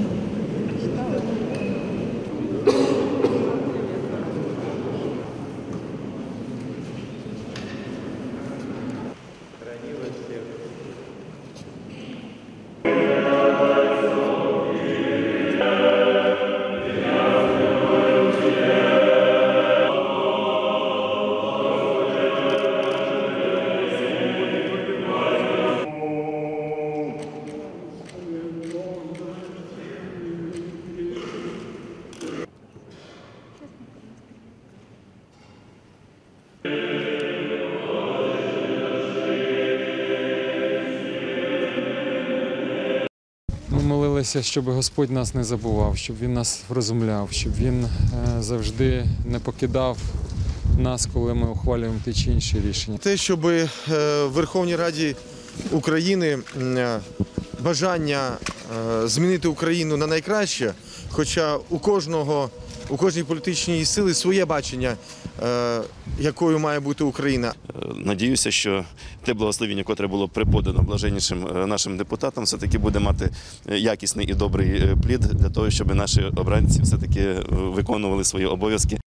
Amen. Ми молилися, щоб Господь нас не забував, щоб Він нас розумляв, щоб Він е, завжди не покидав нас, коли ми ухвалюємо ті чи інші рішення. Те, щоб е, в Верховній Раді України бажання е, змінити Україну на найкраще, хоча у кожного, у кожній політичній сили своє бачення, е, якою має бути Україна. Надіюся, що те благословіння, котре було приподано блаженнішим е, нашим депутатам, все таки буде мати е, якісний і добрий е, плід для того, щоб наші обранці все таки виконували свої обов'язки.